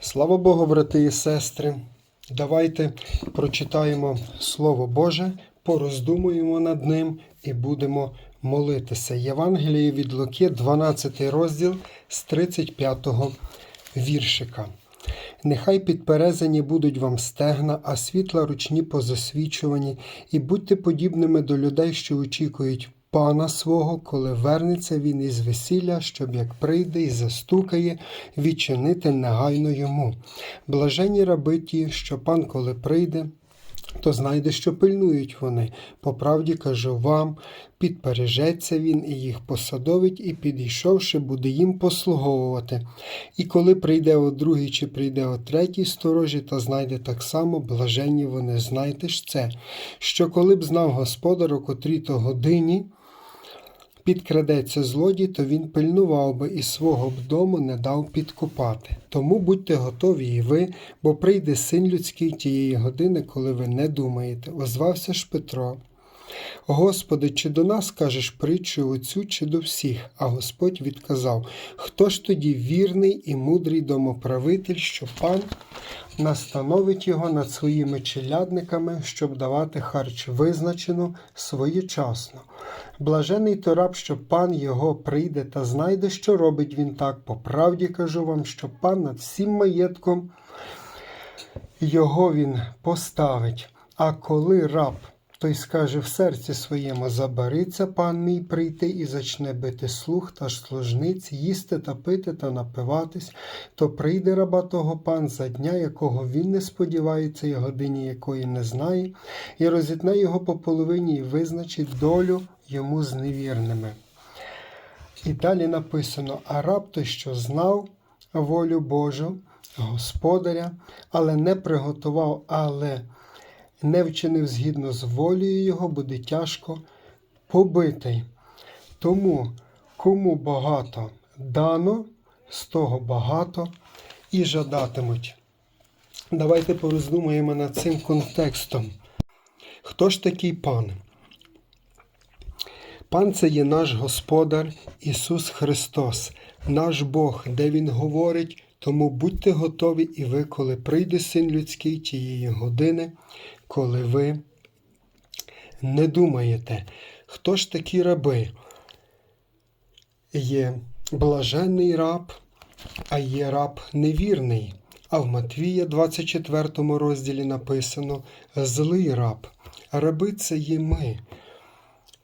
Слава Богу, брати і сестри. Давайте прочитаємо Слово Боже, пороздумуємо над ним і будемо молитися. Євангеліє від Луки, 12 розділ з 35 віршика. Нехай підперезані будуть вам стегна, а світла ручні позасвічувані, і будьте подібними до людей, що очікують пана свого, коли вернеться він із весілля, щоб як прийде і застукає, відчинити негайно йому. Блажені раби ті, що пан, коли прийде, то знайде, що пильнують вони. По правді кажу вам, підпережеться він і їх посадовить, і підійшовши, буде їм послуговувати. І коли прийде о другій чи прийде о третій сторожі, та знайде так само, блаженні вони. Знайте ж це, що коли б знав господар о котрій то годині, підкрадеться злодій, то він пильнував би і свого б дому не дав підкупати. Тому будьте готові і ви, бо прийде син людський тієї години, коли ви не думаєте. Озвався ж Петро. Господи, чи до нас кажеш притчу оцю, чи до всіх? А Господь відказав: Хто ж тоді вірний і мудрий домоправитель, що пан настановить його над своїми челядниками, щоб давати харч визначено своєчасно. Блажений то раб, що пан його прийде та знайде, що робить він так. По правді кажу вам, що пан над всім маєтком його він поставить. А коли раб той скаже в серці своєму забариться пан мій прийти і зачне бити слух та ж служниць, їсти та пити та напиватись, то прийде раба того пан за дня, якого він не сподівається, і годині якої не знає, і розітне його по половині і визначить долю йому з невірними. І далі написано: а раб той, що знав волю Божу, Господаря, але не приготував, але не вчинив згідно з волею його, буде тяжко побитий. Тому кому багато дано, з того багато і жадатимуть. Давайте пороздумаємо над цим контекстом. Хто ж такий пан? Пан це є наш Господар Ісус Христос, наш Бог, де Він говорить, тому будьте готові і ви, коли прийде Син людський тієї години, коли ви не думаєте, хто ж такі раби? Є блаженний раб, а є раб невірний. А в Матвія, 24 розділі написано злий раб. Раби це є ми.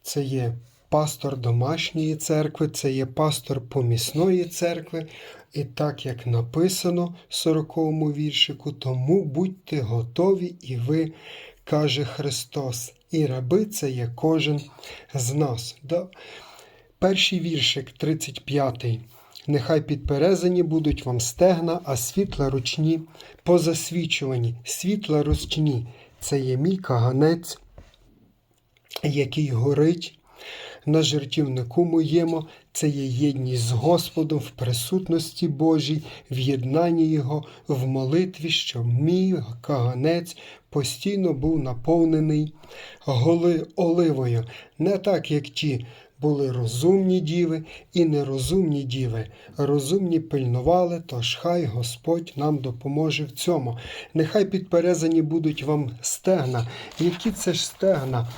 Це є пастор домашньої церкви, це є пастор помісної церкви. І так як написано в 40-му віршику, тому будьте готові і ви, каже Христос. І раби це є кожен з нас. Да? Перший віршик, 35-й. Нехай підперезані будуть вам стегна, а світла ручні позасвічувані. Світла ручні це є мій каганець, який горить на жертівнику моєму, це є єдність з Господом в присутності Божій, в єднанні Його, в молитві, що мій каганець постійно був наповнений голи оливою, не так, як ті. Були розумні діви і нерозумні діви. Розумні пильнували, тож хай Господь нам допоможе в цьому. Нехай підперезані будуть вам стегна. Які це ж стегна?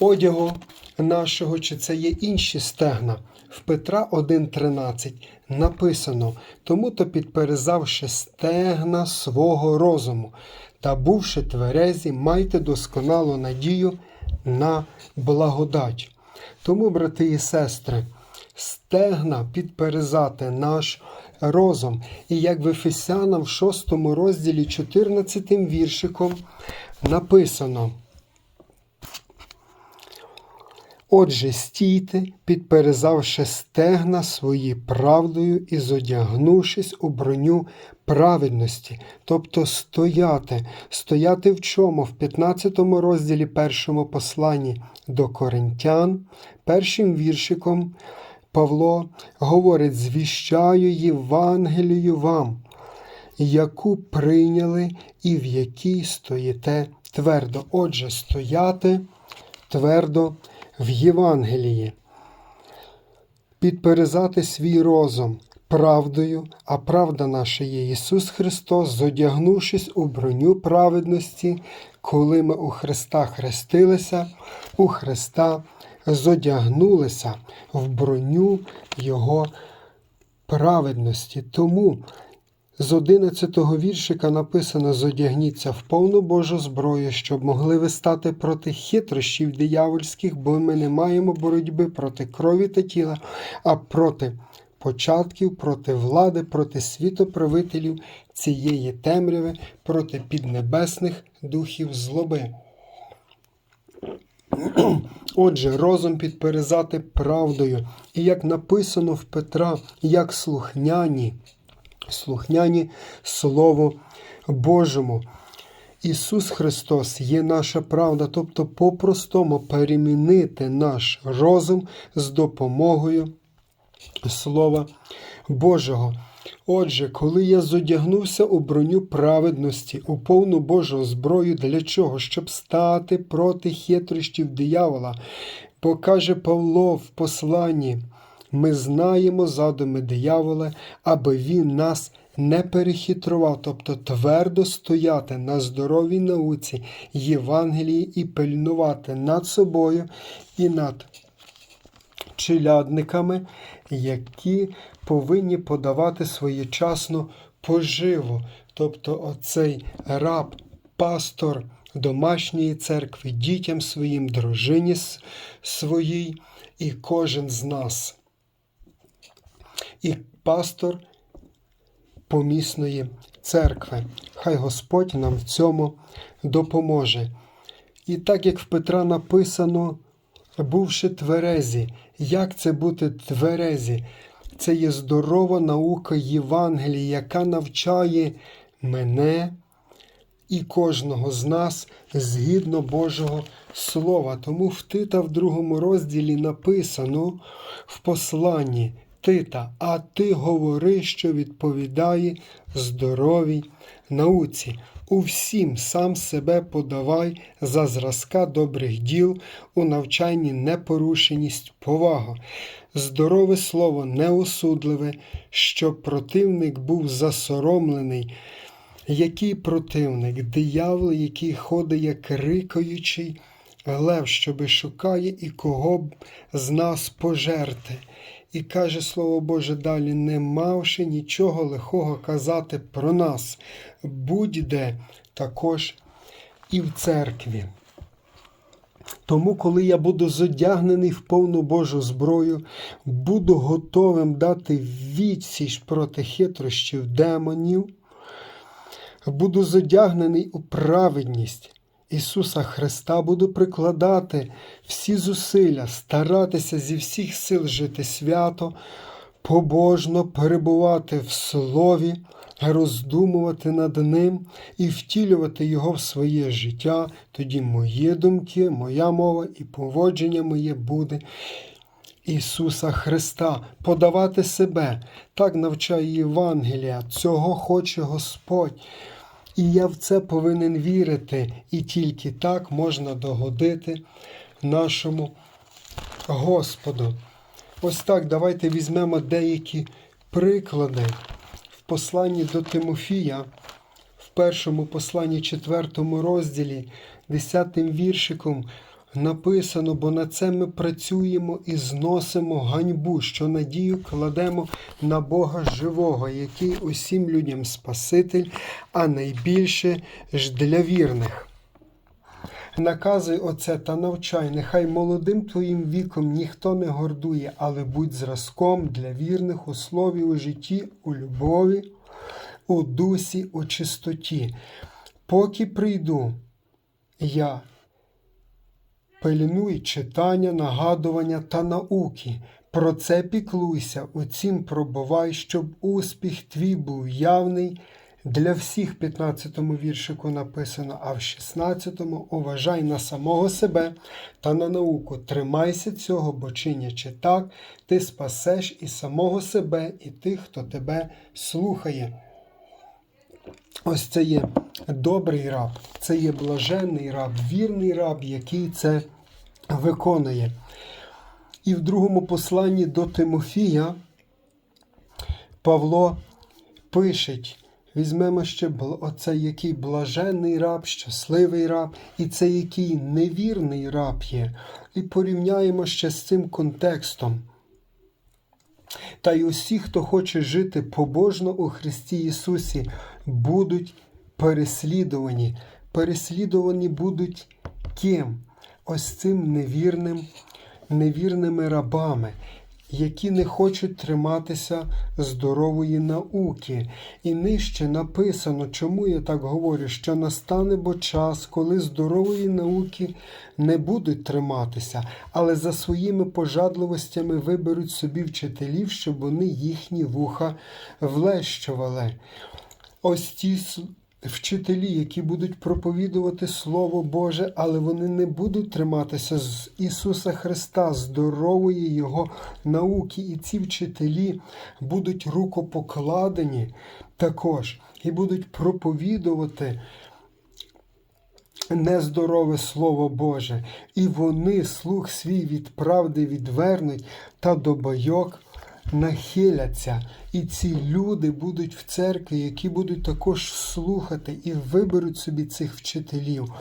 Одягу нашого, чи це є інші стегна. В Петра 1,13 написано: тому то підперезавши стегна свого розуму та бувши тверезі, майте досконалу надію на благодать. Тому, брати і сестри, стегна підперезати наш розум. І як в Ефесянам в 6 розділі 14 віршиком написано. Отже, стійте, підперезавши стегна свої правдою і зодягнувшись у броню праведності, тобто стояти, стояти в чому? В 15 розділі першому посланні до Коринтян, першим віршиком Павло говорить: звіщаю Євангелію вам, яку прийняли і в якій стоїте твердо. Отже, стояти твердо в Євангелії, підперезати свій розум, правдою, а правда наша є Ісус Христос, зодягнувшись у броню праведності, коли ми у Христа хрестилися, у Христа зодягнулися в броню Його праведності. Тому з 11-го віршика написано: Зодягніться в повну Божу зброю, щоб могли ви стати проти хитрощів диявольських, бо ми не маємо боротьби проти крові та тіла, а проти початків, проти влади, проти світоправителів цієї темряви, проти піднебесних духів злоби. Отже, розум підперезати правдою, і як написано в Петра, як слухняні, слухняні Слову Божому. Ісус Христос є наша правда, тобто по-простому перемінити наш розум з допомогою Слова Божого. Отже, коли я зодягнувся у броню праведності, у повну Божу зброю, для чого? Щоб стати проти хитрощів диявола. Бо каже Павло в посланні, ми знаємо задуми диявола, аби він нас не перехитрував, тобто твердо стояти на здоровій науці Євангелії і пильнувати над собою і над челядниками, які повинні подавати своєчасну поживу. Тобто оцей раб, пастор домашньої церкви, дітям своїм, дружині своїй, і кожен з нас. І пастор помісної церкви. Хай Господь нам в цьому допоможе. І так як в Петра написано, бувши тверезі, як це бути тверезі? Це є здорова наука Євангелії, яка навчає мене і кожного з нас згідно Божого Слова. Тому в Тита в другому розділі написано в посланні Тита, а ти говори, що відповідає здоровій науці. У всім сам себе подавай за зразка добрих діл, у навчанні непорушеність, повага. Здорове слово неосудливе, щоб противник був засоромлений. Який противник? Диявол, який ходить як рикаючий лев, щоби шукає і кого б з нас пожерти. І каже Слово Боже далі, не мавши нічого лихого казати про нас, будь-де також і в церкві. Тому, коли я буду зодягнений в повну Божу зброю, буду готовим дати відсіч проти хитрощів демонів, буду зодягнений у праведність Ісуса Христа, буду прикладати всі зусилля, старатися зі всіх сил жити свято, побожно перебувати в Слові, роздумувати над ним і втілювати його в своє життя, тоді мої думки, моя мова і поводження моє буде. Ісуса Христа, подавати себе, так навчає Євангелія, цього хоче Господь. І я в це повинен вірити, і тільки так можна догодити нашому Господу. Ось так, давайте візьмемо деякі приклади в посланні до Тимофія, в першому посланні, четвертому розділі, десятим віршиком написано, бо на це ми працюємо і зносимо ганьбу, що надію кладемо на Бога живого, який усім людям Спаситель, а найбільше ж для вірних. Наказуй оце та навчай, нехай молодим твоїм віком ніхто не гордує, але будь зразком для вірних у слові, у житті, у любові, у дусі, у чистоті. Поки прийду, я пильнуй читання, нагадування та науки. Про це піклуйся, у цім пробувай, щоб успіх твій був явний. Для всіх 15-му віршику написано, а в 16-му уважай на самого себе та на науку. Тримайся цього, бо чинячи так, ти спасеш і самого себе, і тих, хто тебе слухає. Ось це є добрий раб, це є блаженний раб, вірний раб, який це виконує. І в другому посланні до Тимофія Павло пишеть. Візьмемо ще оце який блаженний раб, щасливий раб, і це який невірний раб є. І порівняємо ще з цим контекстом. Та й усі, хто хоче жити побожно у Христі Ісусі, будуть переслідувані. Переслідувані будуть ким? Ось цим невірним, невірними рабами, які не хочуть триматися здорової науки. І нижче написано, чому я так говорю, що настане бо час, коли здорової науки не будуть триматися, але за своїми пожадливостями виберуть собі вчителів, щоб вони їхні вуха влещували. Ось ті вчителі, які будуть проповідувати Слово Боже, але вони не будуть триматися з Ісуса Христа, здорової Його науки. І ці вчителі будуть рукопокладені також і будуть проповідувати нездорове Слово Боже, і вони слух свій від правди відвернуть та до байок нахиляться. І ці люди будуть в церкві, які будуть також слухати і виберуть собі цих вчителів.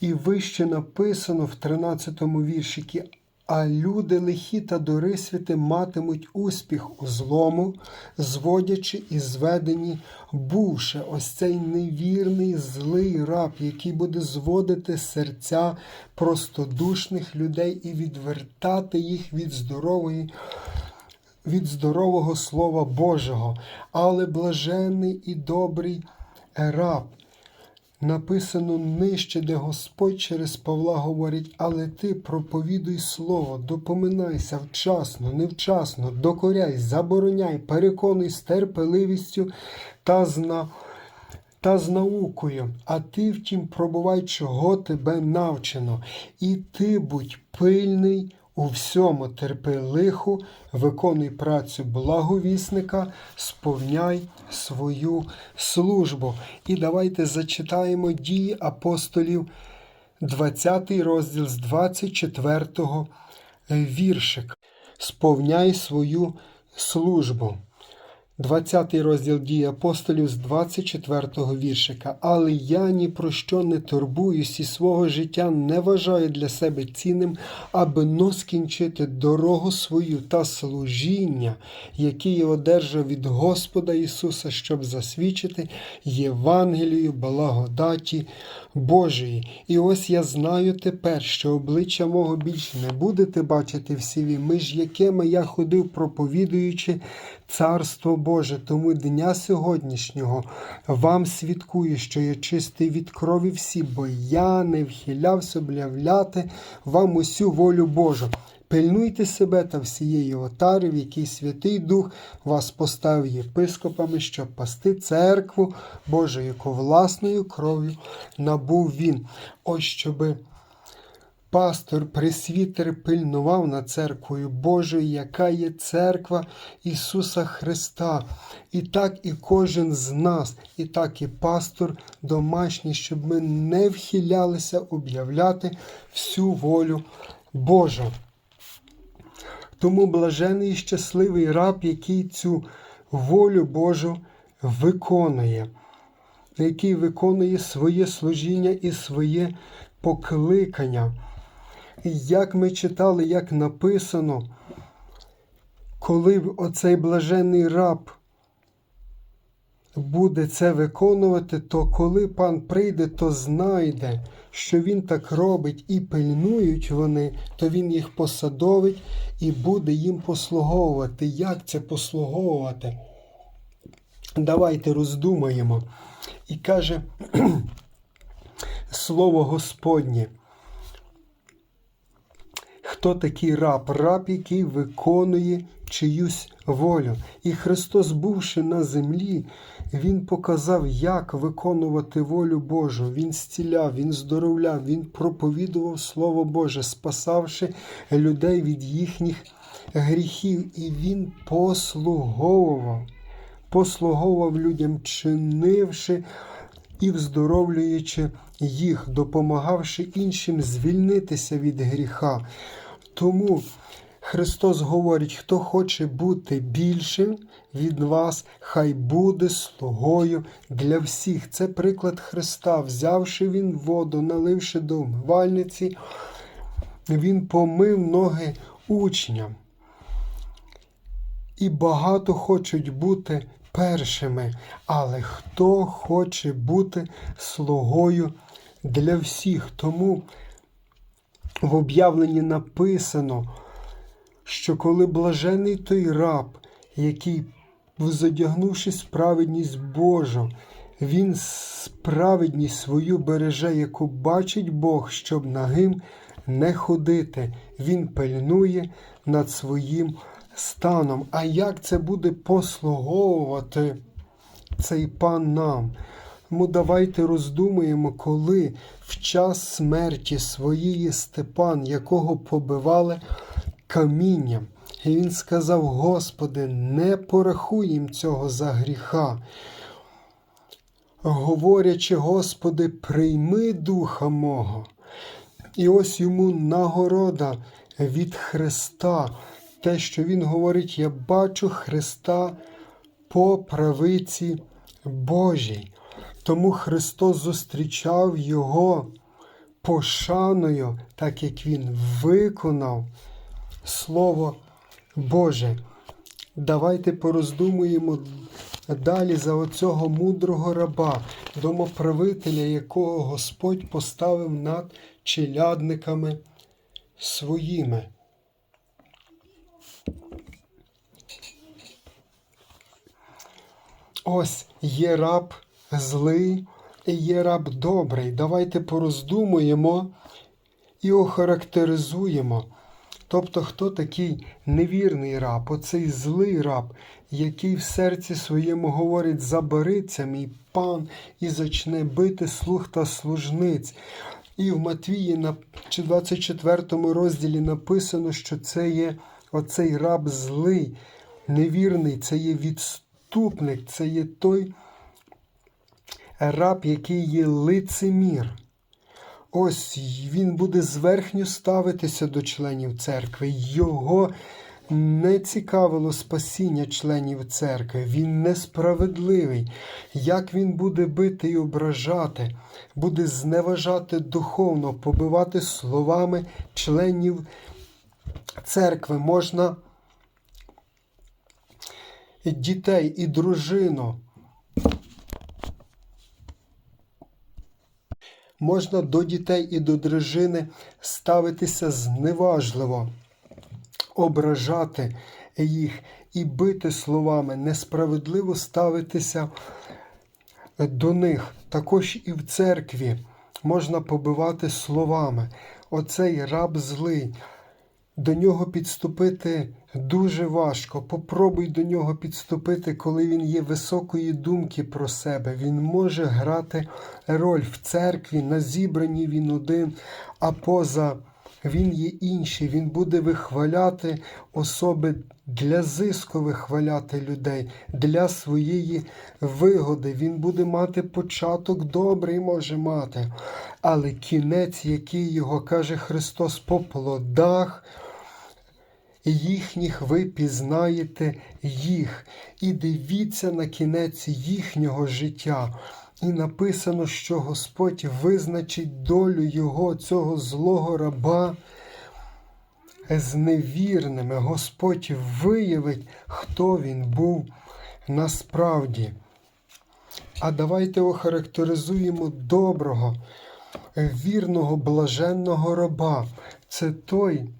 І вище написано в 13 віршикі. А люди лихі та дорисвіти матимуть успіх у злому, зводячи і зведені, бувши ось цей невірний злий раб, який буде зводити серця простодушних людей і відвертати їх від здорової від здорового Слова Божого, але блаженний і добрий раб. Написано нижче, де Господь через Павла говорить, але ти проповідуй слово, допоминайся вчасно, невчасно, докоряй, забороняй, переконуй з терпеливістю та зна та з наукою, а ти, втім, пробувай, чого тебе навчено, і ти будь пильний у всьому, терпи лиху, виконуй працю благовісника, сповняй свою службу. І давайте зачитаємо дії апостолів, 20 розділ з 24 віршик. Сповняй свою службу. 20 розділ дії апостолів з 24 віршика. Але я ні про що не турбуюсь і свого життя не вважаю для себе цінним, аби но скінчити дорогу свою та служіння, яке я одержав від Господа Ісуса, щоб засвідчити Євангелію благодаті Божої. І ось я знаю тепер, що обличчя мого більше не будете бачити в сіві, між якими я ходив, проповідуючи Царство Боже. Тому дня сьогоднішнього вам свідкую, що я чистий від крові всі, бо я не вхилявся облявляти вам усю волю Божу. Пильнуйте себе та всієї отари, в якій Святий Дух вас поставив єпископами, щоб пасти церкву Божу, яку власною кров'ю набув він. Ось щоби пастор, пресвітер пильнував над церквою Божою, яка є церква Ісуса Христа. І так і кожен з нас, і так і пастор домашній, щоб ми не вхилялися об'являти всю волю Божу. Тому блажений і щасливий раб, який цю волю Божу виконує, який виконує своє служіння і своє покликання. І як ми читали, як написано, коли оцей блажений раб буде це виконувати, то коли пан прийде, то знайде, що він так робить і пильнують вони, то він їх посадовить і буде їм послуговувати. Як це послуговувати? Давайте роздумаємо. І каже слово Господнє. Хто такий раб? Раб, який виконує чиюсь волю. І Христос, бувши на землі, Він показав, як виконувати волю Божу. Він зціляв, Він здоровляв, Він проповідував Слово Боже, спасавши людей від їхніх гріхів. І Він послуговував, послуговував людям, чинивши і вздоровлюючи їх, допомагавши іншим звільнитися від гріха. Тому Христос говорить, хто хоче бути більшим від вас, хай буде слугою для всіх. Це приклад Христа. Взявши він воду, наливши до вмивальниці, він помив ноги учням. І багато хочуть бути першими, але хто хоче бути слугою для всіх? Тому в об'явленні написано, що коли блажений той раб, який, задягнувши справедність Божу, він справедність свою береже, яку бачить Бог, щоб нагим не ходити. Він пильнує над своїм станом. А як це буде послуговувати цей пан нам? Тому давайте роздумуємо, коли в час смерті своєї Степан, якого побивали камінням, і він сказав: Господи, не порахуй їм цього за гріха. Говорячи, Господи, прийми духа мого. І ось йому нагорода від Христа, те, що Він говорить, я бачу Христа по правиці Божій. Тому Христос зустрічав Його пошаною, так як Він виконав Слово Боже. Давайте пороздумуємо далі за оцього мудрого раба, домоправителя, якого Господь поставив над челядниками своїми. Ось є раб злий і є раб добрий. Давайте пороздумуємо і охарактеризуємо. Тобто, хто такий невірний раб, оцей злий раб, який в серці своєму говорить, забериться мій пан і зачне бити слух та служниць. І в Матвії на 24 розділі написано, що це є оцей раб злий, невірний, це є відступник, це є той раб, який є лицемір. Ось він буде зверхньо ставитися до членів церкви. Його не цікавило спасіння членів церкви. Він несправедливий. Як він буде бити і ображати, буде зневажати духовно, побивати словами членів церкви. Можна дітей і дружину. Можна до дітей і до дружини ставитися зневажливо, ображати їх і бити словами, несправедливо ставитися до них. Також і в церкві можна побивати словами. Оцей раб злий. До нього підступити дуже важко. Попробуй до нього підступити, коли він є високої думки про себе. Він може грати роль в церкві, на зібранні він один, а поза він є інший. Він буде вихваляти особи для зиску вихваляти людей, для своєї вигоди. Він буде мати початок добрий може мати, але кінець, який його каже Христос по плодах їхніх ви пізнаєте їх, і дивіться на кінець їхнього життя. І написано, що Господь визначить долю його, цього злого раба з невірними. Господь виявить, хто він був насправді. А давайте охарактеризуємо доброго, вірного, блаженного раба. Це той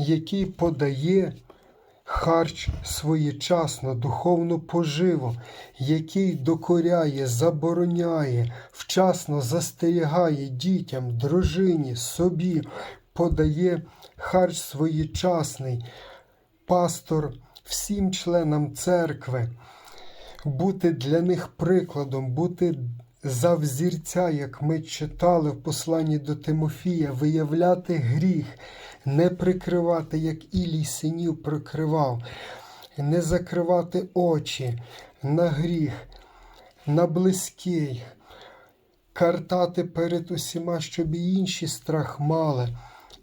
який подає харч своєчасно, духовну поживу, який докоряє, забороняє, вчасно застерігає дітям, дружині, собі, подає харч своєчасний, пастор всім членам церкви, бути для них прикладом, бути за взірця, як ми читали в посланні до Тимофія, виявляти гріх не прикривати, як Ілій синів прикривав, не закривати очі на гріх, на близьких, картати перед усіма, щоб і інші страх мали.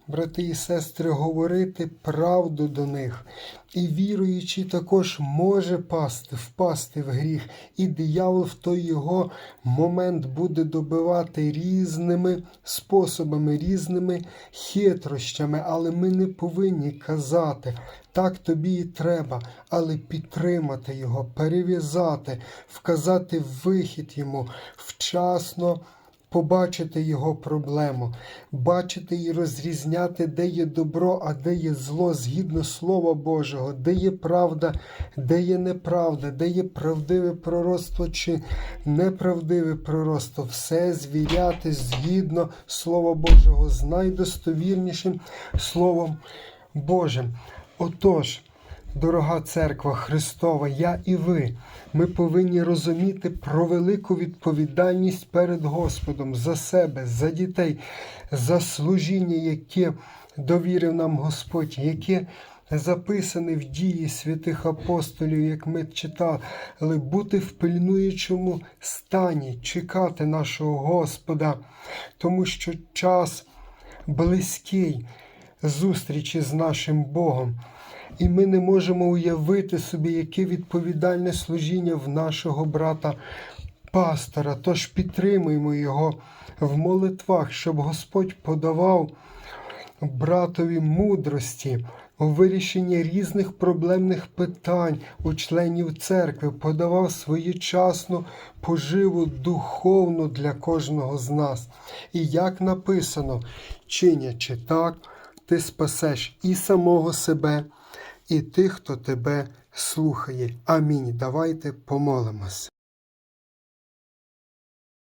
Брати і сестри, говорити правду до них. І віруючий також може пасти, впасти в гріх, і диявол в той його момент буде добивати різними способами, різними хитрощами, але ми не повинні казати. Так тобі і треба, але підтримати його, перев'язати, вказати вихід йому, вчасно побачити його проблему, бачити і розрізняти, де є добро, а де є зло, згідно Слова Божого, де є правда, де є неправда, де є правдиве пророцтво чи неправдиве пророцтво. Все звіряти згідно Слова Божого, з найдостовірнішим Словом Божим. Отож, дорога церква Христова, я і ви, ми повинні розуміти про велику відповідальність перед Господом за себе, за дітей, за служіння, яке довірив нам Господь, яке записане в дії святих апостолів, як ми читали, бути в пильнуючому стані, чекати нашого Господа, тому що час близький зустрічі з нашим Богом. І ми не можемо уявити собі, яке відповідальне служіння в нашого брата пастора. Тож підтримуємо його в молитвах, щоб Господь подавав братові мудрості у вирішенні різних проблемних питань у членів церкви, подавав своєчасну поживу духовну для кожного з нас. І як написано, чинячи так, ти спасеш і самого себе, і тих, хто тебе слухає. Амінь. Давайте помолимось.